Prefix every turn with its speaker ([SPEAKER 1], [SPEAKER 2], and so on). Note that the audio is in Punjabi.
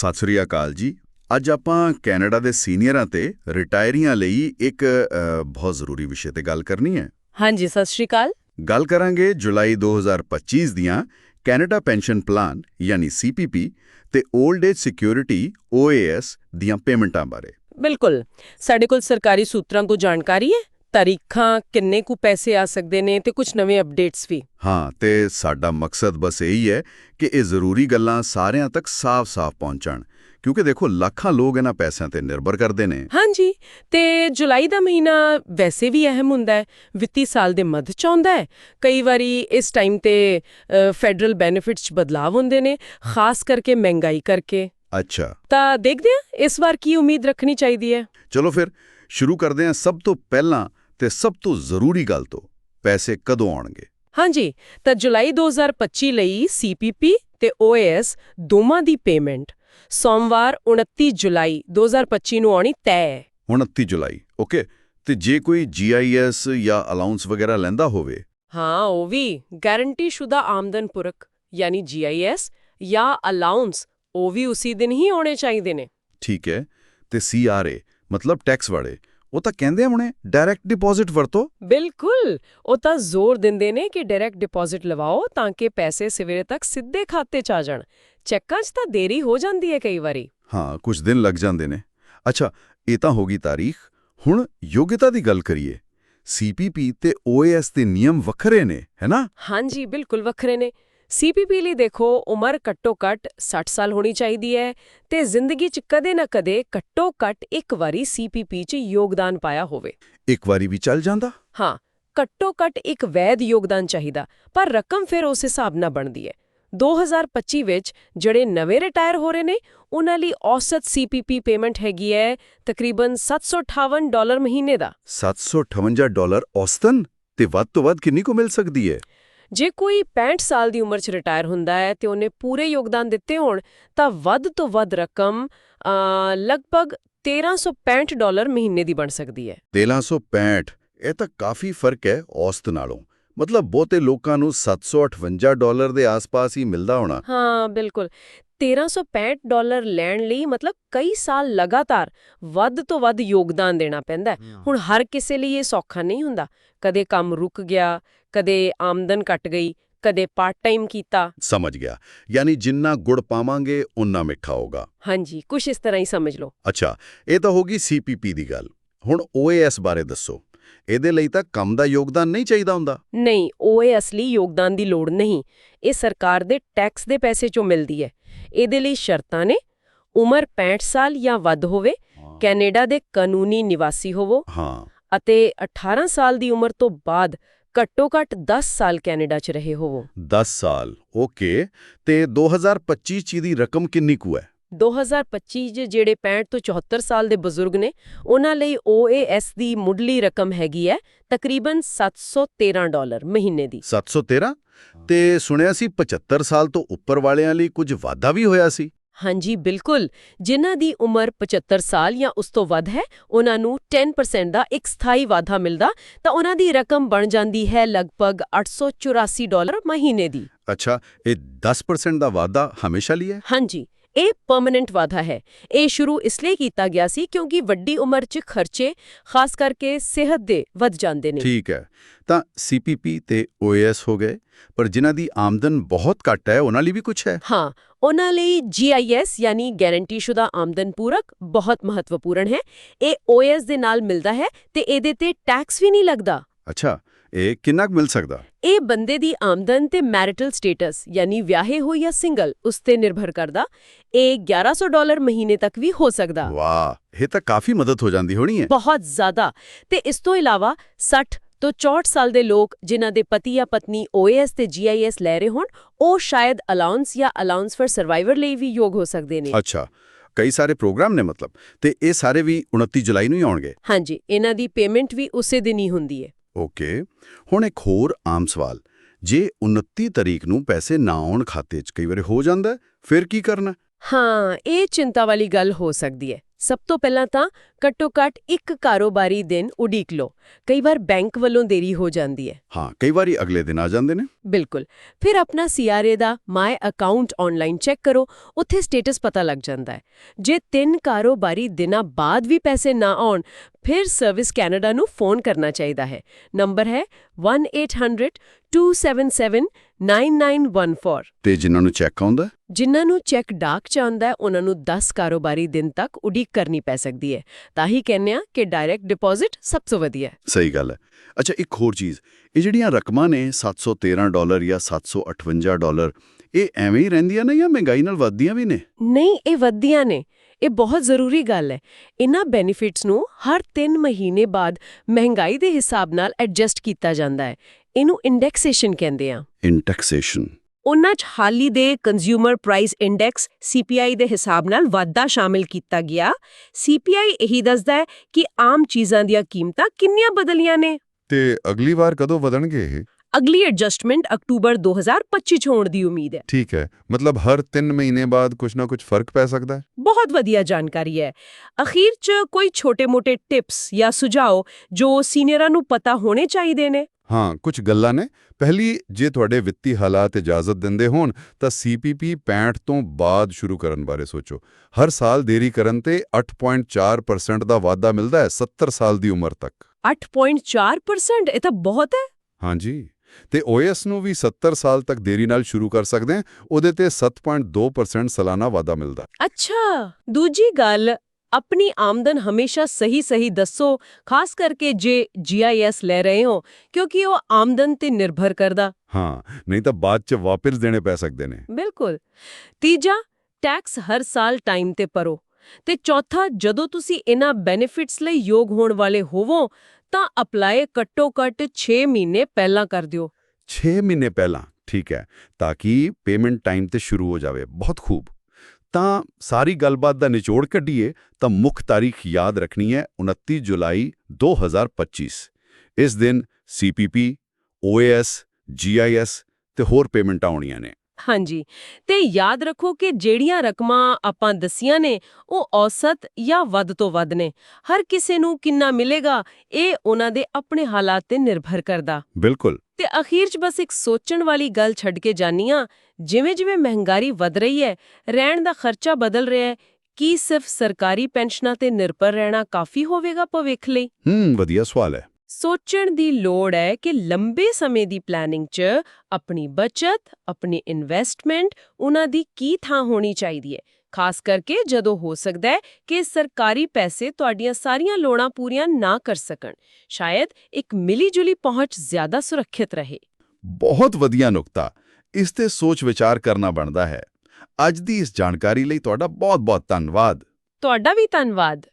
[SPEAKER 1] ਸਤਿ ਸ੍ਰੀ ਅਕਾਲ ਜੀ ਅੱਜ ਆਪਾਂ ਕੈਨੇਡਾ ਦੇ ਸੀਨੀਅਰਾਂ ਤੇ ਰਿਟਾਇਰੀਆਂ ਲਈ ਇੱਕ ਬਹੁਤ ਜ਼ਰੂਰੀ ਵਿਸ਼ੇ ਤੇ ਗੱਲ ਕਰਨੀ ਹੈ
[SPEAKER 2] ਹਾਂਜੀ ਸਤਿ ਸ੍ਰੀ ਅਕਾਲ
[SPEAKER 1] ਗੱਲ ਕਰਾਂਗੇ ਜੁਲਾਈ 2025 ਦੀਆਂ ਕੈਨੇਡਾ ਪੈਨਸ਼ਨ ਪਲਾਨ ਯਾਨੀ ਸੀਪੀਪੀ ਤੇ 올ਡ ਏਜ ਸਿਕਿਉਰਿਟੀ ਓਏਐਸ ਦੀਆਂ ਪੇਮੈਂਟਾਂ ਬਾਰੇ
[SPEAKER 2] ਬਿਲਕੁਲ ਸਾਡੇ ਕੋਲ ਸਰਕਾਰੀ ਸੂਤਰਾਂ ਤੋਂ ਜਾਣਕਾਰੀ ਹੈ ਤਾਰੀਖਾਂ ਕਿੰਨੇ ਕੁ ਪੈਸੇ ਆ ਸਕਦੇ ਨੇ ਤੇ ਕੁਝ ਨਵੇਂ ਅਪਡੇਟਸ ਵੀ
[SPEAKER 1] ਹਾਂ ਤੇ ਸਾਡਾ ਮਕਸਦ ਬਸ ਇਹੀ ਹੈ ਕਿ ਇਹ ਜ਼ਰੂਰੀ ਗੱਲਾਂ ਸਾਰਿਆਂ ਤੱਕ ਸਾਫ਼-ਸਾਫ਼ ਪਹੁੰਚਣ ਕਿਉਂਕਿ ਦੇਖੋ ਲੱਖਾਂ ਲੋਕ ਇਹਨਾਂ ਪੈਸਿਆਂ ਤੇ ਨਿਰਭਰ ਕਰਦੇ ਨੇ
[SPEAKER 2] ਹਾਂਜੀ ਤੇ ਜੁਲਾਈ ਦਾ ਮਹੀਨਾ ਵੈਸੇ ਵੀ ਅਹਿਮ ਹੁੰਦਾ ਹੈ ਵਿੱਤੀ ਸਾਲ ਦੇ ਮੱਧ ਚ ਆਉਂਦਾ ਹੈ ਕਈ ਵਾਰੀ ਇਸ ਟਾਈਮ ਤੇ ਫੈਡਰਲ ਬੈਨੀਫਿਟਸ 'ਚ ਬਦਲਾਅ ਹੁੰਦੇ ਨੇ ਖਾਸ ਕਰਕੇ ਮਹਿੰਗਾਈ ਕਰਕੇ ਅੱਛਾ ਤਾਂ ਦੇਖਦੇ ਆ ਇਸ ਵਾਰ ਕੀ ਉਮੀਦ ਰੱਖਣੀ ਚਾਹੀਦੀ ਹੈ
[SPEAKER 1] ਚਲੋ ਫਿਰ ਸ਼ੁਰੂ ਕਰਦੇ ਹਾਂ ਸਭ ਤੋਂ ਪਹਿਲਾਂ ਤੇ ਸਭ ਤੋਂ ਜ਼ਰੂਰੀ ਗੱਲ ਤੋਂ ਪੈਸੇ ਕਦੋਂ ਆਉਣਗੇ
[SPEAKER 2] ਹਾਂਜੀ ਤਾਂ ਜੁਲਾਈ 2025 ਲਈ ਸੀਪੀਪੀ ਤੇ ਓਐਸ ਦੋਵਾਂ ਦੀ ਪੇਮੈਂਟ ਸੋਮਵਾਰ 29 ਜੁਲਾਈ 2025 ਨੂੰ ਆਉਣੀ ਤੈਅ ਹੈ
[SPEAKER 1] 29 ਜੁਲਾਈ ਓਕੇ ਤੇ ਜੇ ਕੋਈ ਜੀਆਈਐਸ ਜਾਂ ਅਲਾਉਂਸ ਵਗੈਰਾ ਲੈਂਦਾ ਹੋਵੇ
[SPEAKER 2] ਹਾਂ ਉਹ ਵੀ ਗਾਰੰਟੀशुदा ਆਮਦਨ ਪੁਰਕ ਯਾਨੀ ਜੀਆਈਐਸ ਜਾਂ ਅਲਾਉਂਸ ਉਹ ਵੀ ਉਸੇ ਦਿਨ ਹੀ ਆਉਣੇ ਚਾਹੀਦੇ ਨੇ
[SPEAKER 1] ਠੀਕ ਹੈ ਤੇ ਸੀਆਰਏ ਮਤਲਬ ਟੈਕਸ ਵਾਲੇ ਉਹ ਤਾਂ ਕਹਿੰਦੇ ਹੁਣੇ ਡਾਇਰੈਕਟ ਡਿਪੋਜ਼ਿਟ ਵਰਤੋ
[SPEAKER 2] ਬਿਲਕੁਲ ਉਹ ਤਾਂ ਜ਼ੋਰ ਦਿੰਦੇ ਨੇ ਕਿ ਡਾਇਰੈਕਟ ਡਿਪੋਜ਼ਿਟ ਲਵਾਓ ਤਾਂ ਕਿ ਪੈਸੇ ਸਵੇਰੇ ਤੱਕ ਸਿੱਧੇ ਖਾਤੇ 'ਚ ਆ ਜਾਣ ਚੈੱਕਾਂ 'ਚ ਤਾਂ ਦੇਰੀ ਹੋ ਜਾਂਦੀ ਹੈ ਕਈ ਵਾਰੀ
[SPEAKER 1] ਹਾਂ ਕੁਝ ਦਿਨ ਲੱਗ ਜਾਂਦੇ ਨੇ ਅੱਛਾ ਇਹ ਤਾਂ ਹੋ ਗਈ ਤਾਰੀਖ ਹੁਣ ਯੋਗਤਾ ਦੀ ਗੱਲ ਕਰੀਏ ਸੀਪੀਪੀ ਤੇ ਓਏਐਸ ਦੇ ਨਿਯਮ ਵੱਖਰੇ ਨੇ ਹੈਨਾ
[SPEAKER 2] ਹਾਂਜੀ ਬਿਲਕੁਲ ਵੱਖਰੇ ਨੇ ਸੀਪੀਪੀ ਲਈ ਦੇਖੋ ਉਮਰ ਘੱਟੋ-ਘੱਟ 60 ਸਾਲ ਹੋਣੀ ਚਾਹੀਦੀ ਹੈ ਤੇ ਜ਼ਿੰਦਗੀ 'ਚ ਕਦੇ ਨਾ ਕਦੇ ਘੱਟੋ-ਘੱਟ ਇੱਕ ਵਾਰੀ ਸੀਪੀਪੀ 'ਚ ਯੋਗਦਾਨ ਪਾਇਆ ਹੋਵੇ
[SPEAKER 1] ਇੱਕ ਵਾਰੀ ਵੀ ਚੱਲ ਜਾਂਦਾ
[SPEAKER 2] ਹਾਂ ਘੱਟੋ-ਘੱਟ ਇੱਕ ਵੈਦ ਯੋਗਦਾਨ ਚਾਹੀਦਾ ਪਰ ਰਕਮ ਫਿਰ ਉਸ ਹਿਸਾਬ ਨਾਲ ਬਣਦੀ ਹੈ 2025 ਵਿੱਚ ਜਿਹੜੇ ਨਵੇਂ ਰਿਟਾਇਰ ਹੋ ਰਹੇ ਨੇ ਉਹਨਾਂ ਲਈ ਔਸਤ ਸੀਪੀਪੀ ਪੇਮੈਂਟ ਹੈਗੀ ਹੈ ਤਕਰੀਬਨ 758 ਡਾਲਰ ਮਹੀਨੇ ਦਾ
[SPEAKER 1] 758 ਡਾਲਰ ਔਸਤਨ ਤੇ ਵੱਧ ਤੋਂ ਵੱਧ ਕਿੰਨੀ ਕੋ ਮਿਲ ਸਕਦੀ ਹੈ
[SPEAKER 2] ਜੇ ਕੋਈ 65 ਸਾਲ ਦੀ ਉਮਰ 'ਚ ਰਿਟਾਇਰ ਹੁੰਦਾ ਹੈ ਤੇ ਉਹਨੇ ਪੂਰੇ ਯੋਗਦਾਨ ਦਿੱਤੇ ਹੋਣ ਤਾਂ ਵੱਧ ਤੋਂ ਵੱਧ ਰਕਮ ਲਗਭਗ 1365 ਡਾਲਰ ਮਹੀਨੇ ਦੀ ਬਣ ਸਕਦੀ ਹੈ
[SPEAKER 1] 1365 ਇਹ ਤਾਂ ਕਾਫੀ ਫਰਕ ਹੈ ਔਸਤ ਨਾਲੋਂ ਮਤਲਬ ਬਹੁਤੇ ਲੋਕਾਂ ਨੂੰ 758 ਡਾਲਰ ਦੇ ਆਸ-ਪਾਸ ਹੀ ਮਿਲਦਾ ਹੋਣਾ
[SPEAKER 2] ਹਾਂ ਬਿਲਕੁਲ 1365 ਡਾਲਰ ਲੈਣ ਲਈ ਮਤਲਬ ਕਈ ਸਾਲ ਲਗਾਤਾਰ ਵੱਧ ਤੋਂ ਵੱਧ ਯੋਗਦਾਨ ਦੇਣਾ ਪੈਂਦਾ ਹੁਣ ਹਰ ਕਿਸੇ ਲਈ ਇਹ ਸੌਖਾ ਨਹੀਂ ਹੁੰਦਾ ਕਦੇ ਕੰਮ ਰੁਕ ਗਿਆ ਕਦੇ ਆਮਦਨ ਘਟ ਗਈ ਕਦੇ ਪਾਰਟ ਟਾਈਮ ਕੀਤਾ
[SPEAKER 1] ਸਮਝ ਗਿਆ ਯਾਨੀ ਜਿੰਨਾ ਗੁੜ ਪਾਵਾਂਗੇ ਉਨਾ ਮਿੱਠਾ ਹੋਗਾ
[SPEAKER 2] ਹਾਂਜੀ ਕੁਝ ਇਸ ਤਰ੍ਹਾਂ ਹੀ ਸਮਝ ਲਓ
[SPEAKER 1] ਅੱਛਾ ਇਹ ਤਾਂ ਹੋ ਗਈ ਸੀਪੀਪੀ ਦੀ ਗੱਲ ਹੁਣ ਓਏਐਸ ਬਾਰੇ ਦੱਸੋ ਇਹਦੇ ਲਈ ਤਾਂ ਕੰਮ ਦਾ ਯੋਗਦਾਨ ਨਹੀਂ ਚਾਹੀਦਾ ਹੁੰਦਾ
[SPEAKER 2] ਨਹੀਂ ਓਏ ਅਸਲੀ ਯੋਗਦਾਨ ਦੀ ਲੋੜ ਨਹੀਂ ਇਹ ਸਰਕਾਰ ਦੇ ਟੈਕਸ ਦੇ ਪੈਸੇ ਚੋਂ ਮਿਲਦੀ ਹੈ ਇਹਦੇ ਲਈ ਸ਼ਰਤਾਂ ਨੇ ਉਮਰ 65 ਸਾਲ ਜਾਂ ਵੱਧ ਹੋਵੇ ਕੈਨੇਡਾ ਦੇ ਕਾਨੂੰਨੀ ਨਿਵਾਸੀ ਹੋਵੋ ਹਾਂ ਅਤੇ 18 ਸਾਲ ਦੀ ਉਮਰ ਤੋਂ ਬਾਅਦ ਘੱਟੋ-ਘੱਟ 10 ਸਾਲ ਕੈਨੇਡਾ 'ਚ ਰਹੇ ਹੋਵੋ
[SPEAKER 1] 10 ਸਾਲ ਓਕੇ ਤੇ 2025 ਚ ਦੀ ਰਕਮ ਕਿੰਨੀ ਕੁ ਹੈ
[SPEAKER 2] 2025 'ਚ ਜਿਹੜੇ 65 ਤੋਂ 74 ਸਾਲ ਦੇ ਬਜ਼ੁਰਗ ਨੇ ਉਹਨਾਂ ਲਈ OAS ਦੀ ਮੁੱਢਲੀ ਰਕਮ ਹੈਗੀ ਹੈ ਤਕਰੀਬਨ 713 ਡਾਲਰ ਮਹੀਨੇ ਦੀ
[SPEAKER 1] 713 ਤੇ ਸੁਣਿਆ ਸੀ 75 ਸਾਲ ਤੋਂ ਉੱਪਰ ਵਾਲਿਆਂ ਲਈ ਕੁਝ ਵਾਧਾ ਵੀ ਹੋਇਆ ਸੀ
[SPEAKER 2] ਹਾਂਜੀ ਬਿਲਕੁਲ ਜਿਨ੍ਹਾਂ ਦੀ ਉਮਰ 75 ਸਾਲ ਜਾਂ ਉਸ ਤੋਂ ਵੱਧ ਹੈ ਉਹਨਾਂ ਨੂੰ 10% ਦਾ ਇੱਕ ਸਥਾਈ ਵਾਧਾ ਮਿਲਦਾ ਤਾਂ ਉਹਨਾਂ ਦੀ ਰਕਮ ਬਣ ਜਾਂਦੀ ਹੈ ਲਗਭਗ 884 ਡਾਲਰ ਮਹੀਨੇ ਦੀ
[SPEAKER 1] ਅੱਛਾ ਇਹ 10% ਦਾ ਵਾਧਾ ਹਮੇਸ਼ਾ ਲਈ ਹੈ
[SPEAKER 2] ਹਾਂਜੀ ਇਹ ਪਰਮਨੈਂਟ ਵਾਧਾ ਹੈ ਇਹ ਸ਼ੁਰੂ ਇਸ ਲਈ ਕੀਤਾ ਗਿਆ ਸੀ ਕਿਉਂਕਿ ਵੱਡੀ ਉਮਰ 'ਚ ਖਰਚੇ ਖਾਸ ਕਰਕੇ ਸਿਹਤ ਦੇ ਵੱਧ ਜਾਂਦੇ ਨੇ
[SPEAKER 1] ਠੀਕ ਹੈ ਤਾਂ ਸੀਪੀਪੀ ਤੇ ਓਐਸ ਹੋ ਗਏ ਪਰ ਜਿਨ੍ਹਾਂ ਦੀ ਆਮਦਨ ਬਹੁਤ ਘੱਟ ਹੈ ਉਹਨਾਂ ਲਈ ਵੀ ਕੁਝ ਹੈ
[SPEAKER 2] ਹਾਂ ਉਹਨਾਂ ਲਈ ਜੀਆਈਐਸ ਯਾਨੀ ਗਾਰੰਟੀਸ਼ੁਦਾ ਆਮਦਨ ਪੂਰਕ ਬਹੁਤ ਮਹੱਤਵਪੂਰਨ ਹੈ ਇਹ ਓਐਸ ਦੇ ਨਾਲ ਮਿਲਦਾ ਹੈ ਤੇ ਇਹਦੇ ਤੇ ਟੈਕਸ ਵੀ ਨਹੀਂ ਲੱਗਦਾ
[SPEAKER 1] ਅੱਛਾ ਇਹ ਕਿੰਨਾ ਕੁ ਮਿਲ ਸਕਦਾ
[SPEAKER 2] ਇਹ ਬੰਦੇ ਦੀ ਆਮਦਨ ਤੇ ਮੈਰਿਟਲ ਸਟੇਟਸ ਯਾਨੀ ਵਿਆਹੇ ਹੋ ਜਾਂ ਸਿੰਗਲ ਉਸ ਤੇ ਨਿਰਭਰ ਕਰਦਾ ਇਹ 1100 ਡਾਲਰ ਮਹੀਨੇ ਤੱਕ ਵੀ ਹੋ ਸਕਦਾ
[SPEAKER 1] ਵਾਹ ਇਹ ਤਾਂ ਕਾਫੀ ਮਦਦ ਹੋ ਜਾਂਦੀ ਹੋਣੀ ਹੈ
[SPEAKER 2] ਬਹੁਤ ਜ਼ਿਆਦਾ ਤੇ ਇਸ ਤੋਂ ਇਲਾਵਾ 60 ਤੋਂ 64 ਸਾਲ ਦੇ ਲੋਕ ਜਿਨ੍ਹਾਂ ਦੇ ਪਤੀ ਜਾਂ ਪਤਨੀ OAS ਤੇ GIS ਲੈ ਰਹੇ ਹੋਣ ਉਹ ਸ਼ਾਇਦ ਅਲਾਉਂਸ ਜਾਂ ਅਲਾਉਂਸ ਫॉर ਸਰਵਾਈਵਰ ਲਈ ਵੀ ਯੋਗ ਹੋ ਸਕਦੇ ਨੇ
[SPEAKER 1] ਅੱਛਾ ਕਈ ਸਾਰੇ ਪ੍ਰੋਗਰਾਮ ਨੇ ਮਤਲਬ ਤੇ ਇਹ ਸਾਰੇ ਵੀ 29 ਜੁਲਾਈ ਨੂੰ ਹੀ ਆਉਣਗੇ
[SPEAKER 2] ਹਾਂਜੀ ਇਹਨਾਂ ਦੀ ਪੇਮੈਂਟ ਵੀ ਉਸੇ ਦਿਨ ਹੀ ਹੁੰਦੀ ਹੈ
[SPEAKER 1] ਓਕੇ ਹੁਣ ਇੱਕ ਹੋਰ ਆਮ ਸਵਾਲ ਜੇ 29 ਤਰੀਕ ਨੂੰ ਪੈਸੇ ਨਾ ਆਉਣ ਖਾਤੇ 'ਚ ਕਈ ਵਾਰ ਹੋ ਜਾਂਦਾ ਫਿਰ ਕੀ ਕਰਨਾ
[SPEAKER 2] ਹਾਂ ਇਹ ਚਿੰਤਾ ਵਾਲੀ ਗੱਲ ਹੋ ਸਕਦੀ ਹੈ ਸਭ ਤੋਂ ਪਹਿਲਾਂ ਤਾਂ ਘੱਟੋ-ਘੱਟ ਇੱਕ ਕਾਰੋਬਾਰੀ ਦਿਨ ਉਡੀਕ ਲਓ ਕਈ ਵਾਰ ਬੈਂਕ ਵੱਲੋਂ ਦੇਰੀ ਹੋ ਜਾਂਦੀ ਹੈ
[SPEAKER 1] ਹਾਂ ਕਈ ਵਾਰੀ ਅਗਲੇ ਦਿਨ ਆ ਜਾਂਦੇ ਨੇ
[SPEAKER 2] ਬਿਲਕੁਲ ਫਿਰ ਆਪਣਾ ਸੀਆਰਏ ਦਾ ਮਾਈ ਅਕਾਊਂਟ ਆਨਲਾਈਨ ਚੈੱਕ ਕਰੋ ਉੱਥੇ ਸਟੇਟਸ ਪਤਾ ਲੱਗ ਜਾਂਦਾ ਹੈ ਜੇ ਤਿੰਨ ਕਾਰੋਬਾਰੀ ਦਿਨਾਂ ਬਾਅਦ ਵੀ ਪੈਸੇ ਨਾ ਆਉਣ ਫਿਰ ਸਰਵਿਸ ਕੈਨੇਡਾ ਨੂੰ ਫੋਨ ਕਰਨਾ ਚਾਹੀਦਾ ਹੈ ਨੰਬਰ ਹੈ 1800-277-9914
[SPEAKER 1] ਤੇ ਜਿਨ੍ਹਾਂ ਨੂੰ ਚੈੱਕ ਆਉਂਦਾ
[SPEAKER 2] ਜਿਨ੍ਹਾਂ ਨੂੰ ਚੈੱਕ ਡਾਕ ਆਉਂਦਾ ਉਹਨਾਂ ਨੂੰ 10 ਕਾਰੋਬਾਰੀ ਦਿਨ ਤੱਕ ਉਡੀਕ ਕਰਨੀ ਪੈ ਸਕਦੀ ਹੈ ਤਾਂ ਹੀ ਕਹਿੰਨੇ ਆ ਕਿ ਡਾਇਰੈਕਟ ਡਿਪੋਜ਼ਿਟ ਸਭ ਤੋਂ ਵਧੀਆ ਹੈ
[SPEAKER 1] ਸਹੀ ਗੱਲ ਹੈ ਅੱਛਾ ਇੱਕ ਹੋਰ ਚੀਜ਼ ਇਹ ਜਿਹੜੀਆਂ ਰਕਮਾਂ ਨੇ 713 ਡਾਲਰ ਜਾਂ 758 ਡਾਲਰ ਇਹ ਐਵੇਂ ਹੀ ਰਹਿੰਦੀਆਂ ਨੇ ਜਾਂ ਮਹਿੰਗਾਈ ਨਾਲ ਵੱਧਦੀਆਂ ਵੀ ਨੇ
[SPEAKER 2] ਨਹੀਂ ਇਹ ਵੱਧਦੀਆਂ ਨੇ ਇਹ ਬਹੁਤ ਜ਼ਰੂਰੀ ਗੱਲ ਹੈ ਇਨ੍ਹਾਂ ਬੈਨੀਫਿਟਸ ਨੂੰ ਹਰ 3 ਮਹੀਨੇ ਬਾਅਦ ਮਹਿੰਗਾਈ ਦੇ ਹਿਸਾਬ ਨਾਲ ਐਡਜਸਟ ਕੀਤਾ ਜਾਂਦਾ ਹੈ ਇਹਨੂੰ ਇੰਡੈਕਸੇਸ਼ਨ ਕਹਿੰਦੇ ਆ
[SPEAKER 1] ਇੰਡੈਕਸੇਸ਼ਨ
[SPEAKER 2] ਉਹਨਾਂ 'ਚ ਹਾਲੀ ਦੇ ਕੰਜ਼ਿਊਮਰ ਪ੍ਰਾਈਸ ਇੰਡੈਕਸ ਸੀਪੀਆਈ ਦੇ ਹਿਸਾਬ ਨਾਲ ਵਾਧਾ ਸ਼ਾਮਿਲ ਕੀਤਾ ਗਿਆ ਸੀਪੀਆਈ ਇਹੀ ਦੱਸਦਾ ਹੈ ਕਿ ਆਮ ਚੀਜ਼ਾਂ ਦੀਆਂ ਕੀਮਤਾਂ ਕਿੰਨੀਆਂ ਬਦਲੀਆਂ ਨੇ
[SPEAKER 1] ਤੇ ਅਗਲੀ ਵਾਰ ਕਦੋਂ ਵਧਣਗੇ ਇਹ
[SPEAKER 2] ਅਗਲੀ ਐਡਜਸਟਮੈਂਟ ਅਕਤੂਬਰ 2025 ਚ ਹੋਣ ਦੀ ਉਮੀਦ ਹੈ
[SPEAKER 1] ਠੀਕ ਹੈ ਮਤਲਬ ਹਰ 3 ਮਹੀਨੇ ਬਾਅਦ ਕੁਝ ਨਾ ਕੁਝ ਫਰਕ ਪੈ ਸਕਦਾ ਹੈ
[SPEAKER 2] ਬਹੁਤ ਵਧੀਆ ਜਾਣਕਾਰੀ ਹੈ ਅਖੀਰ ਚ ਕੋਈ ਛੋਟੇ-ਮੋਟੇ ਟਿਪਸ ਜਾਂ ਸੁਝਾਅ ਜੋ ਸੀਨੀਅਰਾਂ ਨੂੰ ਪਤਾ ਹੋਣੇ ਚਾਹੀਦੇ ਨੇ
[SPEAKER 1] ਹਾਂ ਕੁਝ ਗੱਲਾਂ ਨੇ ਪਹਿਲੀ ਜੇ ਤੁਹਾਡੇ ਵਿੱਤੀ ਹਾਲਾਤ ਇਜਾਜ਼ਤ ਦਿੰਦੇ ਹੋਣ ਤਾਂ ਸੀਪੀਪੀ 65 ਤੋਂ ਬਾਅਦ ਸ਼ੁਰੂ ਕਰਨ ਬਾਰੇ ਸੋਚੋ ਹਰ ਸਾਲ ਦੇਰੀ ਕਰਨ ਤੇ 8.4% ਦਾ ਵਾਧਾ ਮਿਲਦਾ ਹੈ 70 ਸਾਲ ਦੀ ਉਮਰ ਤੱਕ
[SPEAKER 2] 8.4% ਇਹ ਤਾਂ ਬਹੁਤ ਹੈ
[SPEAKER 1] ਹਾਂਜੀ ਤੇ OS ਨੂੰ ਵੀ 70 ਸਾਲ ਤੱਕ ਦੇਰੀ ਨਾਲ ਸ਼ੁਰੂ ਕਰ ਸਕਦੇ ਹਾਂ ਉਹਦੇ ਤੇ 7.2% ਸਾਲਾਨਾ ਵਾਧਾ ਮਿਲਦਾ
[SPEAKER 2] ਅੱਛਾ ਦੂਜੀ ਗੱਲ ਆਪਣੀ ਆਮਦਨ ਹਮੇਸ਼ਾ ਸਹੀ-ਸਹੀ ਦੱਸੋ ਖਾਸ ਕਰਕੇ ਜੇ GIS ਲੈ ਰਹੇ ਹੋ ਕਿਉਂਕਿ ਉਹ ਆਮਦਨ ਤੇ ਨਿਰਭਰ ਕਰਦਾ
[SPEAKER 1] ਹਾਂ ਨਹੀਂ ਤਾਂ ਬਾਅਦ 'ਚ ਵਾਪਸ ਦੇਣੇ ਪੈ ਸਕਦੇ ਨੇ
[SPEAKER 2] ਬਿਲਕੁਲ ਤੀਜਾ ਟੈਕਸ ਹਰ ਸਾਲ ਟਾਈਮ ਤੇ ਭਰੋ ਤੇ ਚੌਥਾ ਜਦੋਂ ਤੁਸੀਂ ਇਹਨਾਂ ਬੈਨੀਫਿਟਸ ਲਈ ਯੋਗ ਹੋਣ ਵਾਲੇ ਹੋਵੋ ਤਾਂ ਅਪਲਾਈ ਕਟੋ-ਕਟ 6 ਮਹੀਨੇ ਪਹਿਲਾਂ ਕਰ ਦਿਓ
[SPEAKER 1] 6 ਮਹੀਨੇ ਪਹਿਲਾਂ ਠੀਕ ਹੈ ਤਾਂ ਕਿ ਪੇਮੈਂਟ ਟਾਈਮ ਤੇ ਸ਼ੁਰੂ ਹੋ ਜਾਵੇ ਬਹੁਤ ਖੂਬ ਤਾਂ ਸਾਰੀ ਗੱਲਬਾਤ ਦਾ ਨਿਚੋੜ ਕੱਢੀਏ ਤਾਂ ਮੁੱਖ ਤਾਰੀਖ ਯਾਦ ਰੱਖਣੀ ਹੈ 29 ਜੁਲਾਈ 2025 ਇਸ ਦਿਨ ਸੀਪੀਪੀ ਓਏਐਸ ਜੀਆਈਐਸ ਤੇ ਹੋਰ ਪੇਮੈਂਟਾਂ ਆਉਣੀਆਂ ਨੇ
[SPEAKER 2] ਹਾਂਜੀ ਤੇ ਯਾਦ ਰੱਖੋ ਕਿ ਜਿਹੜੀਆਂ ਰਕਮਾਂ ਆਪਾਂ ਦਸੀਆਂ ਨੇ ਉਹ ਔਸਤ ਜਾਂ ਵੱਧ ਤੋਂ ਵੱਧ ਨੇ ਹਰ ਕਿਸੇ ਨੂੰ ਕਿੰਨਾ ਮਿਲੇਗਾ ਇਹ ਉਹਨਾਂ ਦੇ ਆਪਣੇ ਹਾਲਾਤ ਤੇ ਨਿਰਭਰ ਕਰਦਾ ਬਿਲਕੁਲ ਤੇ ਅਖੀਰ 'ਚ ਬਸ ਇੱਕ ਸੋਚਣ ਵਾਲੀ ਗੱਲ ਛੱਡ ਕੇ ਆ ਜਿਵੇਂ-ਜਿਵੇਂ ਮਹਿੰਗਾਈ ਵਧ ਰਹੀ ਹੈ ਰਹਿਣ ਦਾ ਖਰਚਾ ਬਦਲ ਰਿਹਾ ਹੈ ਕੀ ਸਿਰਫ ਸਰਕਾਰੀ ਪੈਨਸ਼ਨਾਂ ਤੇ ਨਿਰਭਰ ਰਹਿਣਾ ਕਾਫੀ ਹੋਵੇਗਾ ਭਵਿੱਖ ਲਈ
[SPEAKER 1] ਹੂੰ ਵਧੀਆ ਸਵਾਲ ਹੈ
[SPEAKER 2] ਸੋਚਣ ਦੀ ਲੋੜ ਹੈ ਕਿ ਲੰਬੇ ਸਮੇਂ ਦੀ ਪਲੈਨਿੰਗ 'ਚ ਆਪਣੀ ਬਚਤ, ਆਪਣੀ ਇਨਵੈਸਟਮੈਂਟ ਉਹਨਾਂ ਦੀ ਕੀ ਥਾਂ ਹੋਣੀ ਚਾਹੀਦੀ ਹੈ ਖਾਸ ਕਰਕੇ ਜਦੋਂ ਹੋ ਸਕਦਾ ਹੈ ਕਿ ਸਰਕਾਰੀ ਪੈਸੇ ਤੁਹਾਡੀਆਂ ਸਾਰੀਆਂ ਲੋੜਾਂ ਪੂਰੀਆਂ ਨਾ ਕਰ ਸਕਣ ਸ਼ਾਇਦ ਇੱਕ ਮਿਲੀ-ਜੁਲੀ ਪਹੁੰਚ ਜ਼ਿਆਦਾ ਸੁਰੱਖਿਅਤ ਰਹੇ
[SPEAKER 1] ਬਹੁਤ ਵਧੀਆ ਨੁਕਤਾ ਇਸ ਤੇ ਸੋਚ ਵਿਚਾਰ ਕਰਨਾ ਬਣਦਾ ਹੈ ਅੱਜ ਦੀ ਇਸ ਜਾਣਕਾਰੀ ਲਈ ਤੁਹਾਡਾ ਬਹੁਤ-ਬਹੁਤ ਧੰਨਵਾਦ
[SPEAKER 2] ਤੁਹਾਡਾ ਵੀ ਧੰਨਵਾਦ